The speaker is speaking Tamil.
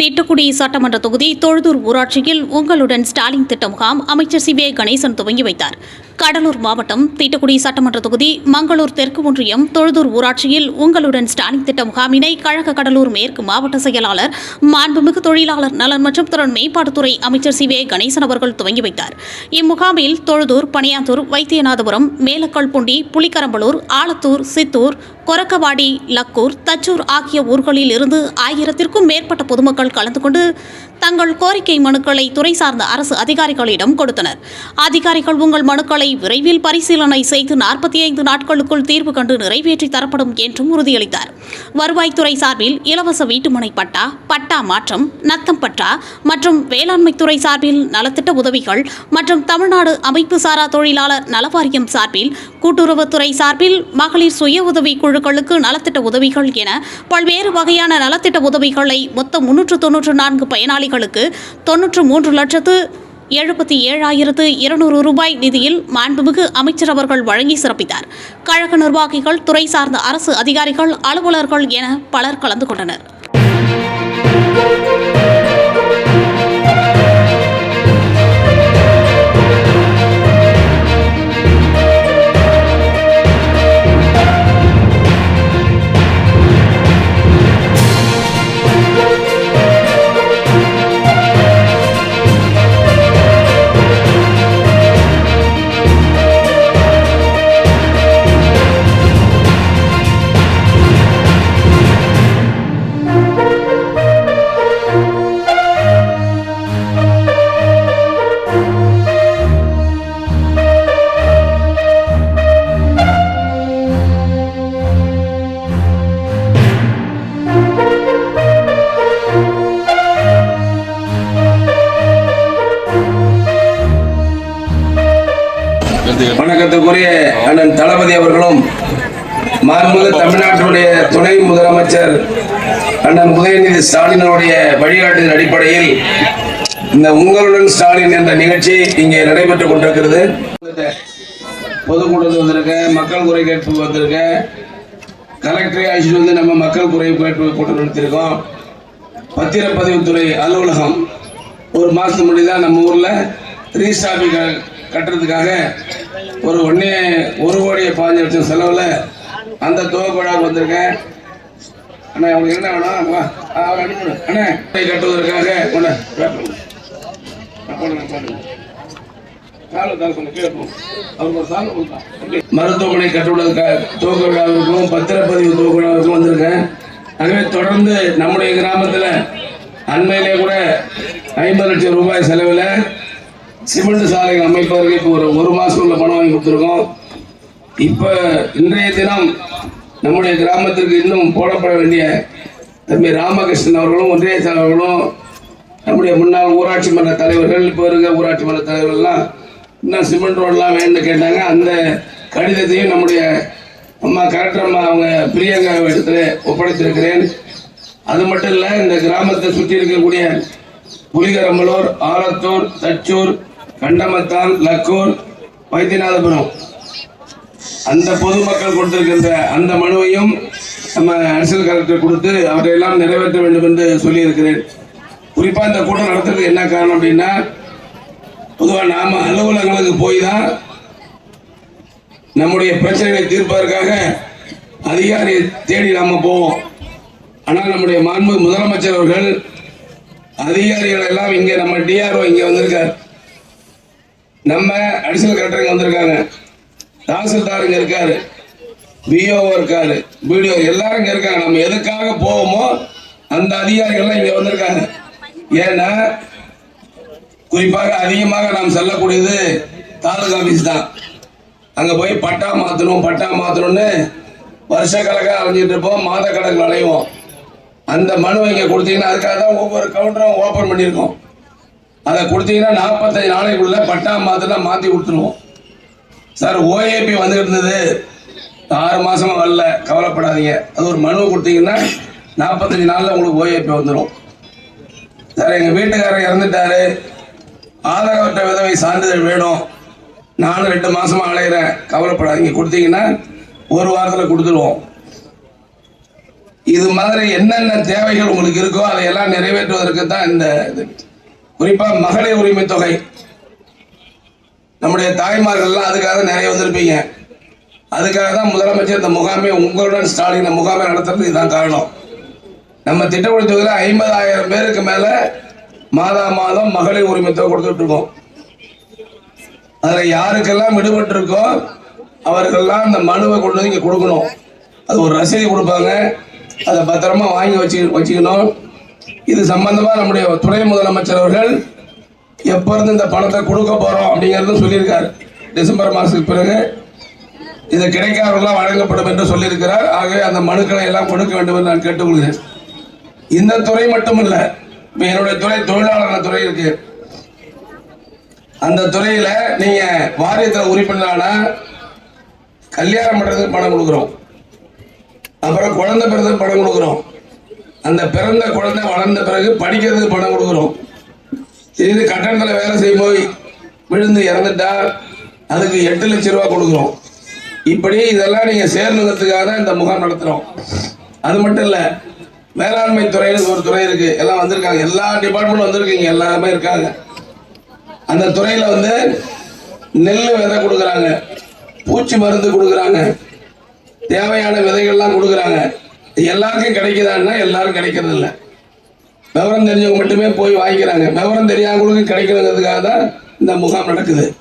தீட்டுக்குடி சட்டமன்ற தொகுதி தொழுதூர் ஊராட்சியில் உங்களுடன் ஸ்டாலின் திட்ட முகாம் அமைச்சர் சி கணேசன் துவங்கி வைத்தார். கடலூர் மாவட்டம் தீட்டுக்குடி சட்டமன்ற தொகுதி மங்களூர் தெற்கு ஒன்றியம் தொழுதூர் ஊராட்சியில் உங்களுடன் ஸ்டாலின் திட்ட முகாமினை கழக கடலூர் மேற்கு மாவட்ட செயலாளர் மாண்புமிகு தொழிலாளர் நலன் மற்றும் திறன் மேம்பாட்டுத்துறை அமைச்சர் சி வே கணேசன் அவர்கள் துவங்கி வைத்தார். இம்முகாமில் தொழுதூர் பனியாத்தூர் வைத்தியநாதபுரம் மேலக்கல்புண்டி புலிக்கரம்பலூர் ஆலத்தூர் சித்தூர் கொரக்கவாடி லக்கூர் தச்சூர் ஆகிய ஊர்களில் இருந்து ஆயிரத்திற்கும் மேற்பட்ட பொதுமக்கள் கலந்து கொண்டு தங்கள் கோரிக்கை மனுக்களை துறை சார்ந்த அரசு அதிகாரிகளிடம் கொடுத்தனர். அதிகாரிகள் உங்கள் மனுக்களை விரைவில் பரிசீலனை செய்து நாற்பத்தி ஐந்து நாட்களுக்குள் தீர்வு கண்டு நிறைவேற்றி தரப்படும் என்றும் உறுதியளித்தார். வருவாய்த்துறை சார்பில் இலவச வீட்டுமனை பட்டா பட்டா மாற்றம் நத்தம் பட்டா மற்றும் வேளாண்மைத்துறை சார்பில் நலத்திட்ட உதவிகள் மற்றும் தமிழ்நாடு அமைப்பு சாரா தொழிலாளர் நலவாரியம் சார்பில் கூட்டுறவுத்துறை சார்பில் மகளிர் சுய உதவி குழுக்களுக்கு நலத்திட்ட உதவிகள் என பல்வேறு வகையான நலத்திட்ட உதவிகளை மொத்தம் முன்னூற்று தொன்னூற்று நான்கு பயனாளிகளுக்கு தொன்னூற்று மூன்று லட்சத்து எழுபத்தி ஏழாயிரத்து இருநூறு ரூபாய் நிதியில் மாண்புமிகு அமைச்சர் அவர்கள் வழங்கி சிறப்பித்தார். கழக நிர்வாகிகள் துறை சார்ந்த அரசு அதிகாரிகள் அலுவலர்கள் என பலர் கலந்து கொண்டனர். வணக்கத்துக்குரிய அண்ணன் தளபதி அவர்களும் மாண்புமிகு தமிழ்நாட்டினுடைய துணை முதலமைச்சர் அண்ணன் உதயநிதி ஸ்டாலினுடைய வழிகாட்டின் அடிப்படையில் இந்த உங்களுடன் ஸ்டாலின் என்ற நிகழ்ச்சி இங்கே நடைபெற்றுக் கொண்டிருக்கிறது. பொதுக்கூட்டத்தில் வந்திருக்கேன் மக்கள் குறை கேட்பு வந்திருக்கேன் கலெக்டரை அழைச்சிட்டு வந்து நம்ம மக்கள் குறை கேட்பு கூட்டம் நடத்தியிருக்கோம். பத்திரப்பதிவுத்துறை அலுவலகம் ஒரு மாதத்துக்கு முன்னாடி தான் நம்ம ஊரில் ரீஸ்டாபி கட்டுறதுக்காக ஒரு ஒன்னே ஒரு கோடியை பாஞ்சு லட்சம் செலவில் அந்த துவக்க விழாவுக்கு வந்திருக்கேன். அண்ணா உங்களுக்கு என்ன வேணும்? ஆ, அண்ணா கட்டுவதற்காக கொண்ட கொஞ்சம் மருத்துவமனை கட்டுவதற்காக துவக்க விழாவிற்கும் பத்திரப்பதிவு துவக்க விழாவிற்கும் வந்திருக்கேன். ஆகவே தொடர்ந்து நம்முடைய கிராமத்தில் அண்மையிலே கூட ஐம்பது லட்சம் ரூபாய் செலவில் சிமெண்ட் சாலைகள் அமைப்பதற்கு இப்போ ஒரு ஒரு மாதம் உள்ள பணம் வாங்கி கொடுத்துருக்கோம். இப்போ இன்றைய தினம் நம்முடைய கிராமத்திற்கு இன்னும் போடப்பட வேண்டிய தம்பி ராமகிருஷ்ணன் அவர்களும் ஒன்றிய தலைவர்களும் நம்முடைய முன்னாள் ஊராட்சி மன்ற தலைவர்கள் இப்போ இருக்க ஊராட்சி மன்ற தலைவர்கள்லாம் இன்னும் சிமெண்ட் ரோடெலாம் வேணும்னு கேட்டாங்க. அந்த கடிதத்தையும் நம்முடைய அம்மா கலெக்டர் அம்மா அவங்க பிரியங்கா இடத்துல ஒப்படைத்திருக்கிறேன். அது மட்டும் இல்லை இந்த கிராமத்தை சுற்றி இருக்கக்கூடிய புலிகரம்பலூர் ஆலத்தூர் தச்சூர் கண்டமத்தான் லக்கூர் வைத்தியநாதபுரம். அந்த பொதுமக்கள் கொடுத்திருக்கின்ற அந்த மனுவையும் நம்ம அரசியல் கலெக்டர் கொடுத்து அவரையெல்லாம் நிறைவேற்ற வேண்டும் என்று சொல்லியிருக்கிறேன். குறிப்பாக இந்த கூட்டம் நடத்துறதுக்கு என்ன காரணம் அப்படின்னா பொதுவாக நாம் அலுவலகங்களுக்கு போய் தான் நம்முடைய பிரச்சனைகளை தீர்ப்பதற்காக அதிகாரியை தேடி நாம போவோம். ஆனால் நம்முடைய மாண்பு முதலமைச்சர் அவர்கள் அதிகாரிகள் எல்லாம் இங்கே நம்ம டிஆர்ஓ இங்கே வந்திருக்கார். நம்ம அடிஷனல் கலெக்டர் வந்திருக்காங்க. தாசில்தார் இங்க இருக்காரு. பிஓ இருக்காரு. பிடிஓ எல்லாரும் இங்க இருக்காங்க. நம்ம எதுக்காக போவோமோ அந்த அதிகாரிகள்லாம் இங்க வந்திருக்காங்க. ஏன்னா குறிப்பாக அதிகமாக நாம் செல்லக்கூடியது தாலுகா ஆஃபீஸ் தான். அங்க போய் பட்டா மாத்தணும் பட்டா மாத்தணும்னு வருஷ கணக்காக அலைஞ்சிட்டு இருப்போம். மாத கணக்கு அலைவோம். அந்த மனுவை இங்க கொடுத்தீங்கன்னா அதுக்காக தான் ஒவ்வொரு கவுண்டரும் ஓபன் பண்ணியிருக்கோம். அதை கொடுத்தீங்கன்னா நாற்பத்தஞ்சு நாளைக்குள்ள பட்டா மாத்தினா மாத்தி கொடுத்துருவோம். சார் ஓஏபி வந்துகிட்டு இருந்தது. ஆறு மாசமா வரல. கவலைப்படாதீங்க. அது ஒரு மனு கொடுத்தீங்கன்னா நாற்பத்தஞ்சு நாளில் உங்களுக்கு ஓஏபி வந்துடும் சார் எங்க வீட்டுக்காரர் இறந்துட்டாரு. ஆதரவற்ற விதவை சான்றிதழ் வேணும். நானும் ரெண்டு மாசமா அலையிறேன். கவலைப்படாதீங்க. கொடுத்தீங்கன்னா ஒரு வாரத்தில் கொடுத்துருவோம். இது மாதிரி என்னென்ன தேவைகள் உங்களுக்கு இருக்கோ அதையெல்லாம் நிறைவேற்றுவதற்கு தான் இந்த இது. குறிப்பா மகளிர் உரிமை தொகை. நம்முடைய தாய்மார்கள்லாம் அதுக்காக நிறைய வந்திருப்பீங்க. அதுக்காக தான் முதலமைச்சர் இந்த முகாமை உங்களுடன் ஸ்டாலின் முகாமை நடத்துறது இதுதான் காரணம். நம்ம திட்டக்குழு தொகுதியில் ஐம்பதாயிரம் பேருக்கு மேல மாதா மாதம் மகளிர் உரிமை தொகை கொடுத்துட்டு இருக்கோம். அதுல யாருக்கெல்லாம் விடுபட்டு இருக்கோ அவர்கள்லாம் அந்த மனுவை கொண்டு வந்து இங்க கொடுக்கணும். அது ஒரு ரசீது கொடுப்பாங்க. அதை பத்திரமா வாங்கி வச்சு வச்சுக்கணும். இது சம்பந்தமாக நம்முடைய துணை முதலமைச்சர் அவர்கள் எப்ப இருந்து இந்த பணத்தை கொடுக்க போகிறோம் அப்படிங்கறதும் சொல்லியிருக்காரு. டிசம்பர் மாதத்துக்கு பிறகு இது கிடைக்காதவர்களாம் வழங்கப்படும் என்று சொல்லியிருக்கிறார். ஆகவே அந்த மனுக்களை எல்லாம் கொடுக்க வேண்டும் என்று நான் கேட்டுக்கொள்கிறேன். இந்த துறை மட்டுமல்ல என்னுடைய துறை தொழிலாளர் துறை இருக்கு. அந்த துறையில நீங்க வாரியத்தில் உறுப்பினரான கல்யாணம் பண்றதுக்கு பணம் கொடுக்குறோம். அப்புறம் குழந்தை பிறந்ததுக்கு பணம் கொடுக்குறோம். அந்த பிறந்த குழந்தை வளர்ந்த பிறகு படிக்கிறதுக்கு பணம் கொடுக்குறோம் இது கட்டணத்தில் வேலை செய்யும் போய் விழுந்து இறந்துட்டா அதுக்கு எட்டு லட்சம் ரூபா கொடுக்குறோம் இப்படி இதெல்லாம் நீங்கள் சேர்ந்ததுக்காக தான் இந்த முகாம் நடத்துகிறோம் அது மட்டும் இல்லை மேலாண்மை துறைன்னு ஒரு துறை இருக்குது எல்லாம் வந்திருக்காங்க. எல்லா டிபார்ட்மெண்ட்டும் வந்திருக்கீங்க. எல்லாருமே இருக்காங்க. அந்த துறையில் வந்து நெல் விதை கொடுக்குறாங்க. பூச்சி மருந்து கொடுக்குறாங்க. தேவையான விதைகள்லாம் கொடுக்குறாங்க. எல்லாருக்கும் கிடைக்குதான்னா எல்லாரும் கிடைக்கிறது இல்லை விவரம் தெரிஞ்சவங்க மட்டுமே போய் வாங்கிக்கிறாங்க. விவரம் தெரியாதவங்களுக்கு கிடைக்கணுங்கிறதுக்காக தான் இந்த முகாம் நடக்குது.